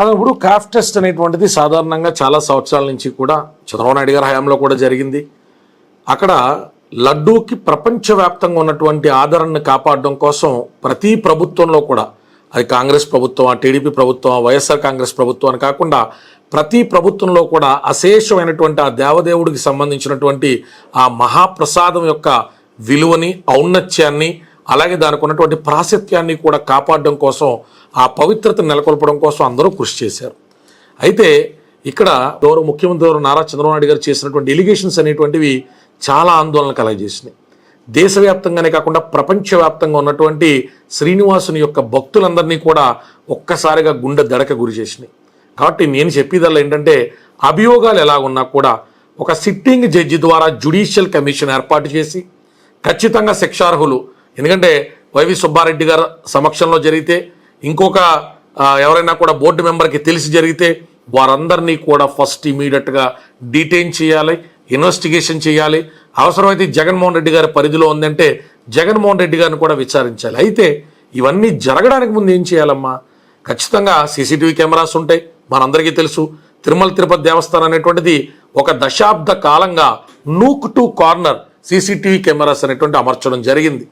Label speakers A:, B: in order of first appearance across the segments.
A: అదప్పుడు cough test అనేటువంటిది సాధారణంగా చాలా సంవత్సరాల నుంచి కూడా చంద్రబాబు నాయుడు గారి హయాంలో కూడా జరిగింది. అక్కడ లడ్డూకి ప్రపంచవ్యాప్తంగా ఉన్నటువంటి ఆదరణను కాపాడడం కోసం ప్రతి ప్రభుత్వంలో కూడా అది కాంగ్రెస్ ప్రభుత్వం టీడీపీ ప్రభుత్వం వైఎస్ఆర్ కాంగ్రెస్ ప్రభుత్వం అని కాకుండా ప్రతి ప్రభుత్వంలో కూడా అశేషమైనటువంటి ఆ దేవదేవుడికి సంబంధించినటువంటి ఆ మహాప్రసాదం యొక్క విలువని ఔన్నత్యాన్ని అలాగే దానికి ఉన్నటువంటి ప్రాశస్త్యాన్ని కూడా కాపాడడం కోసం ఆ పవిత్రతను నెలకొల్పడం కోసం అందరూ కృషి చేశారు. అయితే ఇక్కడ గౌరవ ముఖ్యమంత్రి గారు నారా చంద్రబాబు నాయుడు గారు చేసినటువంటి ఎలిగేషన్స్ అనేటువంటివి చాలా ఆందోళన కలగజేసినాయి. దేశవ్యాప్తంగానే కాకుండా ప్రపంచవ్యాప్తంగా ఉన్నటువంటి శ్రీనివాసుని యొక్క భక్తులందరినీ కూడా ఒక్కసారిగా గుండె దడక గురి చేసినాయి. కాబట్టి నేను చెప్పేదల్లా ఏంటంటే అభియోగాలు ఎలా ఉన్నా కూడా ఒక సిట్టింగ్ జడ్జి ద్వారా జ్యుడిషియల్ కమిషన్ ఏర్పాటు చేసి ఖచ్చితంగా శిక్షార్హులు ఎందుకంటే వైవి సుబ్బారెడ్డి గారు సమక్షంలో జరిగితే ఇంకొక ఎవరైనా కూడా బోర్డు మెంబర్కి తెలిసి జరిగితే వారందరినీ కూడా ఫస్ట్ ఇమీడియట్గా డీటైన్ చేయాలి ఇన్వెస్టిగేషన్ చేయాలి. అవసరమైతే జగన్మోహన్ రెడ్డి గారి పరిధిలో ఉందంటే జగన్మోహన్ రెడ్డి గారిని కూడా విచారించాలి. అయితే ఇవన్నీ జరగడానికి ముందు ఏం చేయాలమ్మా? ఖచ్చితంగా సీసీటీవీ కెమెరాస్ ఉంటాయి మనందరికీ తెలుసు. తిరుమల తిరుపతి దేవస్థానం అనేటువంటిది ఒక దశాబ్ద కాలంగా nook to corner CCTV cameras అనేటువంటి అమర్చడం జరిగింది.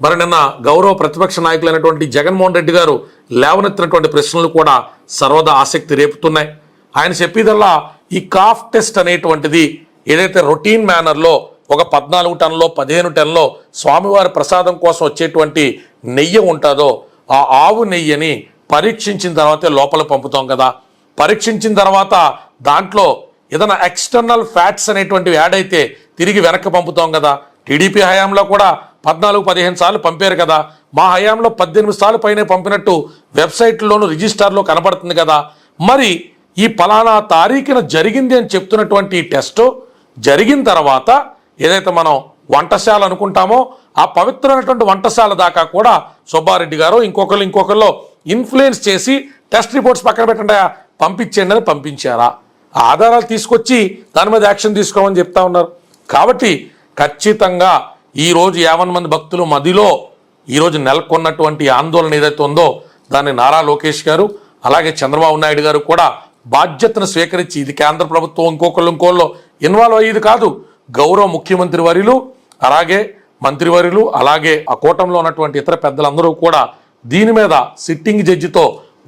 A: మరి నిన్న గౌరవ ప్రతిపక్ష నాయకులైనటువంటి జగన్మోహన్ రెడ్డి గారు లేవనెత్తినటువంటి ప్రశ్నలు కూడా సర్వదా ఆసక్తి రేపుతున్నాయి. ఆయన చెప్పేదల్లా ఈ కాఫ్ టెస్ట్ అనేటువంటిది ఏదైతే రొటీన్ మేనర్లో ఒక పద్నాలుగు టన్నులో పదిహేను టన్నులో స్వామివారి ప్రసాదం కోసం వచ్చేటువంటి నెయ్యి ఉంటుందో ఆ ఆవు నెయ్యిని పరీక్షించిన తర్వాతే లోపల పంపుతాం కదా. పరీక్షించిన తర్వాత దాంట్లో ఏదైనా ఎక్స్టర్నల్ ఫ్యాట్స్ అనేటువంటివి యాడ్ అయితే తిరిగి వెనక్కి పంపుతాం కదా. టీడీపీ హయాంలో కూడా పద్నాలుగు పదిహేను సార్లు పంపారు కదా. మా హయాంలో పద్దెనిమిది సార్లు పైనే పంపినట్టు వెబ్సైట్లోను రిజిస్టార్లో కనబడుతుంది కదా. మరి ఈ ఫలానా తారీఖున జరిగింది అని చెప్తున్నటువంటి టెస్ట్ జరిగిన తర్వాత ఏదైతే మనం వంటశాల అనుకుంటామో ఆ పవిత్రమైనటువంటి వంటశాల దాకా కూడా సుబ్బారెడ్డి గారు ఇంకొకరు ఇంకొకరిలో ఇన్ఫ్లుయెన్స్ చేసి టెస్ట్ రిపోర్ట్స్ పక్కన పెట్టండి పంపించండి అని పంపించారా. ఆ ఆధారాలు తీసుకొచ్చి దాని మీద యాక్షన్ తీసుకోమని చెప్తా ఉన్నారు. కాబట్టి ఖచ్చితంగా ఈరోజు యావన్ మంది భక్తులు మదిలో ఈరోజు నెలకొన్నటువంటి ఆందోళన ఏదైతే ఉందో దాన్ని నారా లోకేష్ గారు అలాగే చంద్రబాబు నాయుడు గారు కూడా బాధ్యతను స్వీకరించి ఇది కేంద్ర ప్రభుత్వం ఇంకొకళ్ళు ఇంకోళ్ళు ఇన్వాల్వ్ అయ్యేది కాదు. గౌరవ ముఖ్యమంత్రి వర్యులు అలాగే మంత్రివర్యులు అలాగే ఆ కూటంలో ఉన్నటువంటి ఇతర పెద్దలందరూ కూడా దీని మీద సిట్టింగ్ జడ్జితో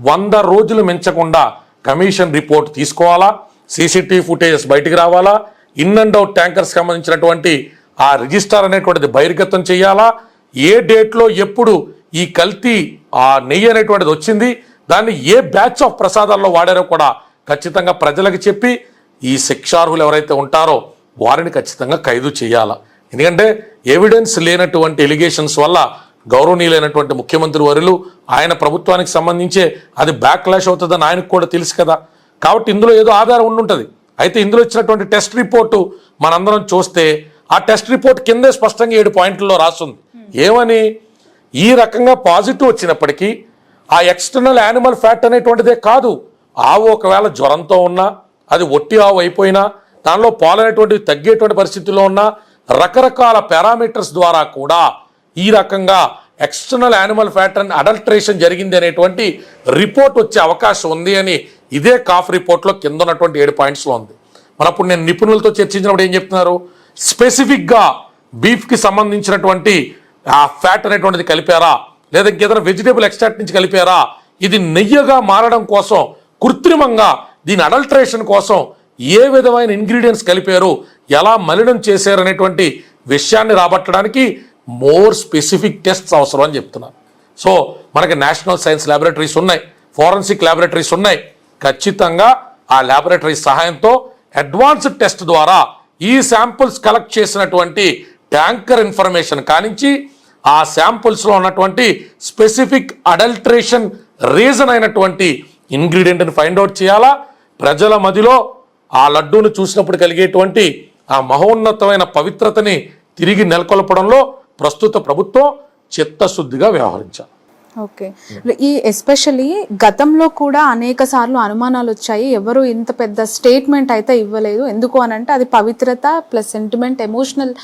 A: వంద రోజులు మించకుండా కమిషన్ రిపోర్ట్ తీసుకోవాలా? సీసీటీవీ ఫుటేజెస్ బయటికి రావాలా? ఇన్ అండ్ అవుట్ ట్యాంకర్స్ సంబంధించినటువంటి ఆ రిజిస్టర్ అనేటువంటిది బహిర్గతం చేయాలా? ఏ డేట్లో ఎప్పుడు ఈ కల్తీ ఆ నెయ్యి అనేటువంటిది వచ్చింది? దాన్ని ఏ బ్యాచ్ ఆఫ్ ప్రసాదాల్లో వాడారో కూడా ఖచ్చితంగా ప్రజలకు చెప్పి ఈ శిక్షార్హులు ఎవరైతే ఉంటారో వారిని ఖచ్చితంగా ఖైదు చేయాలా? ఎందుకంటే ఎవిడెన్స్ లేనటువంటి ఎలిగేషన్స్ వల్ల గౌరవనీయులైనటువంటి ముఖ్యమంత్రి వరులు ఆయన ప్రభుత్వానికి సంబంధించే అది బ్యాక్లాష్ అవుతుందని ఆయనకు కూడా తెలుసు కదా. కాబట్టి ఇందులో ఏదో ఆధారం ఉండుంటుంది. అయితే ఇందులో ఇచ్చినటువంటి టెస్ట్ రిపోర్టు మనందరం చూస్తే ఆ టెస్ట్ రిపోర్ట్ కిందే స్పష్టంగా ఏడు పాయింట్లలో రాస్తుంది. ఏమని? ఈ రకంగా పాజిటివ్ వచ్చినప్పటికీ ఆ ఎక్స్టర్నల్ యానిమల్ ఫ్యాట్ అనేటువంటిదే కాదు. ఆవు ఒకవేళ జ్వరంతో ఉన్నా అది ఒట్టి ఆవు అయిపోయినా దానిలో పాలు అనేటువంటివి తగ్గేటువంటి పరిస్థితుల్లో ఉన్నా రకరకాల పారామీటర్స్ ద్వారా కూడా ఈ రకంగా external animal fat and adulteration జరిగింది అనేటువంటి రిపోర్ట్ వచ్చే అవకాశం ఉంది అని ఇదే కాఫ్ రిపోర్ట్లో కింద ఉన్నటువంటి ఏడు పాయింట్స్లో ఉంది. మరి అప్పుడు నేను నిపుణులతో చర్చించినప్పుడు ఏం చెప్తున్నారు? స్పెసిఫిక్గా బీఫ్కి సంబంధించినటువంటి ఆ ఫ్యాట్ అనేటువంటిది కలిపారా? లేదా ఇంకేదైనా వెజిటేబుల్ ఎక్స్ట్రాక్ట్ నుంచి కలిపారా? ఇది నెయ్యగా మారడం కోసం కృత్రిమంగా దీని అడల్ట్రేషన్ కోసం ఏ విధమైన ఇంగ్రీడియంట్స్ కలిపారు? ఎలా మలినం చేశారు? అనేటువంటి విషయాన్ని రాబట్టడానికి మోర్ స్పెసిఫిక్ టెస్ట్స్ అవసరం అని చెప్తున్నారు. సో మనకి నేషనల్ సైన్స్ ల్యాబొరేటరీస్ ఉన్నాయి ఫోరెన్సిక్ ల్యాబొరేటరీస్ ఉన్నాయి. ఖచ్చితంగా ఆ ల్యాబొరేటరీ సహాయంతో అడ్వాన్స్డ్ టెస్ట్ ద్వారా ఈ శాంపుల్స్ కలెక్ట్ చేసినటువంటి ట్యాంకర్ ఇన్ఫర్మేషన్ కానించి ఆ శాంపుల్స్లో ఉన్నటువంటి స్పెసిఫిక్ అడల్ట్రేషన్ రీజన్ అయినటువంటి ఇంగ్రీడియంట్ని ఫైండ్ అవుట్ చేయాలా? ప్రజల మదిలో ఆ లడ్డూను చూసినప్పుడు కలిగేటువంటి ఆ మహోన్నతమైన పవిత్రతని తిరిగి నెలకొల్పడంలో ప్రస్తుత ప్రభుత్వం చిత్తశుద్ధిగా వ్యవహరించాలి.
B: ఓకే. ఈ ఎస్పెషలీ గతంలో కూడా అనేక సార్లు అనుమానాలు వచ్చాయి. ఎవరు ఇంత పెద్ద స్టేట్మెంట్ అయితే ఇవ్వలేదు. ఎందుకు అని అంటే అది పవిత్రత ప్లస్ సెంటిమెంట్ ఎమోషనల్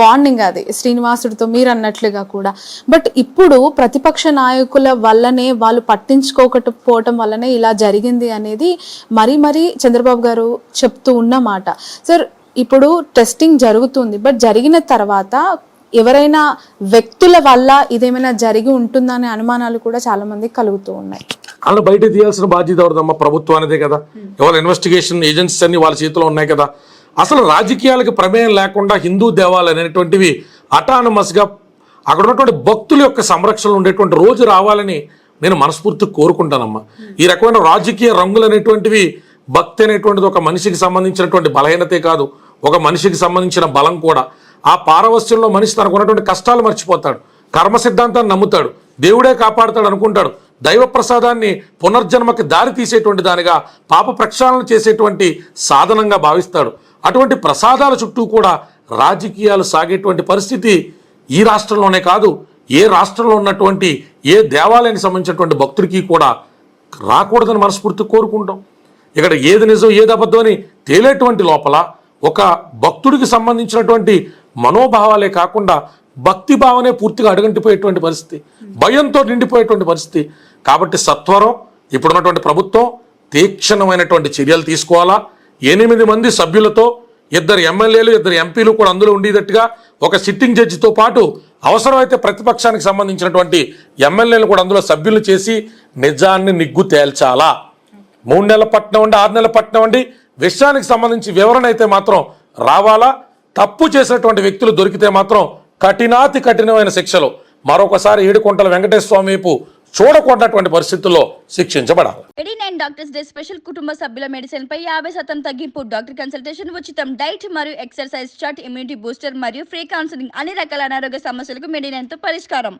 B: బాండింగ్ అది శ్రీనివాసుడితో మీరు అన్నట్లుగా కూడా. బట్ ఇప్పుడు ప్రతిపక్ష నాయకుల వల్లనే వాళ్ళు పట్టించుకోకపోవటం వల్లనే ఇలా జరిగింది అనేది మరీ మరీ చంద్రబాబు గారు చెప్తూ ఉన్నమాట సార్ ఇప్పుడు టెస్టింగ్ జరుగుతుంది. బట్ జరిగిన తర్వాత ఎవరైనా వ్యక్తుల వల్ల ఇదేమైనా జరిగి ఉంటుందనే అనుమానాలు కూడా చాలా మందికి కలుగుతూ ఉన్నాయి.
A: వాళ్ళు బయట తీయాల్సిన బాధ్యత ఎవరిదమ్మా? ప్రభుత్వానిదే కదా. ఎవరు ఇన్వెస్టిగేషన్ ఏజెన్సీస్ అన్ని వాళ్ళ చేతిలో ఉన్నాయి కదా. అసలు రాజకీయాలకు ప్రమేయం లేకుండా హిందూ దేవాలయాలు అనేటువంటివి అటానమస్గా అక్కడ ఉన్నటువంటి భక్తుల యొక్క సంరక్షణలో ఉండేటువంటి రోజు రావాలని నేను మనస్ఫూర్తిగా కోరుకుంటానమ్మా. ఈ రకమైన రాజకీయ రంగులు అనేటువంటివి భక్తి అనేటువంటిది ఒక మనిషికి సంబంధించినటువంటి బలహీనతే కాదు. ఒక మనిషికి సంబంధించిన బలం కూడా. ఆ పారవస్యంలో మనిషి తనకు ఉన్నటువంటి కష్టాలు మర్చిపోతాడు. కర్మ సిద్ధాంతాన్ని నమ్ముతాడు. దేవుడే కాపాడుతాడు అనుకుంటాడు. దైవ ప్రసాదాన్ని పునర్జన్మకి దారి తీసేటువంటి దానిగా పాప ప్రక్షాళన చేసేటువంటి సాధనంగా భావిస్తాడు. అటువంటి ప్రసాదాల చుట్టూ కూడా రాజకీయాలు సాగేటువంటి పరిస్థితి ఈ రాష్ట్రంలోనే కాదు. ఏ రాష్ట్రంలో ఉన్నటువంటి ఏ దేవాలయానికి సంబంధించినటువంటి భక్తుడికి కూడా రాకూడదని మనస్ఫూర్తి కోరుకుంటాం. ఇక్కడ ఏది నిజం ఏది అబద్ధం అని తేలేటువంటి లోపల ఒక భక్తుడికి సంబంధించినటువంటి మనోభావాలే కాకుండా భక్తి భావనే పూర్తిగా అడుగంటిపోయేటువంటి పరిస్థితి. భయంతో నిండిపోయేటువంటి పరిస్థితి. కాబట్టి సత్వరం ఇప్పుడున్నటువంటి ప్రభుత్వం తీక్షణమైనటువంటి చర్యలు తీసుకోవాలా? ఎనిమిది మంది సభ్యులతో ఇద్దరు ఎమ్మెల్యేలు ఇద్దరు ఎంపీలు కూడా అందులో ఉండేటట్టుగా ఒక సిట్టింగ్ జడ్జితో పాటు అవసరమైతే ప్రతిపక్షానికి సంబంధించినటువంటి ఎమ్మెల్యేలు కూడా అందులో సభ్యులు చేసి నిజాన్ని నిగ్గు తేల్చాలా? మూడు నెలల పట్నం ఉండి ఆరు నెలల పట్నం ఉండి విషయానికి సంబంధించి వివరణ అయితే మాత్రం రావాలా? తప్పు చేసినటువంటి వ్యక్తులు దొరికితే మాత్రం కఠినాతి కఠినమైన శిక్షలు. మరొకసారి ఏడుకొంటల వెంకటేశ్వర స్వామి వైపు చూడకూడనటువంటి పరిస్థితుల్లో శిక్షించబడాలి.
C: Eighty nine doctors day special కుటుంబ సభ్యుల మెడిసిన్ పై యాభై శాతం తగ్గింపు డాక్టర్ కన్సల్టేషన్ ఉచితం డైట్ మరియు ఎక్సర్సైజ్ చార్ట్ ఇమ్యూనిటీ బూస్టర్ మరియు ఫ్రీ కౌన్సిలింగ్ అన్ని రకాల అనారోగ్య సమస్యలకు మెడినైన్తో పరిష్కారం.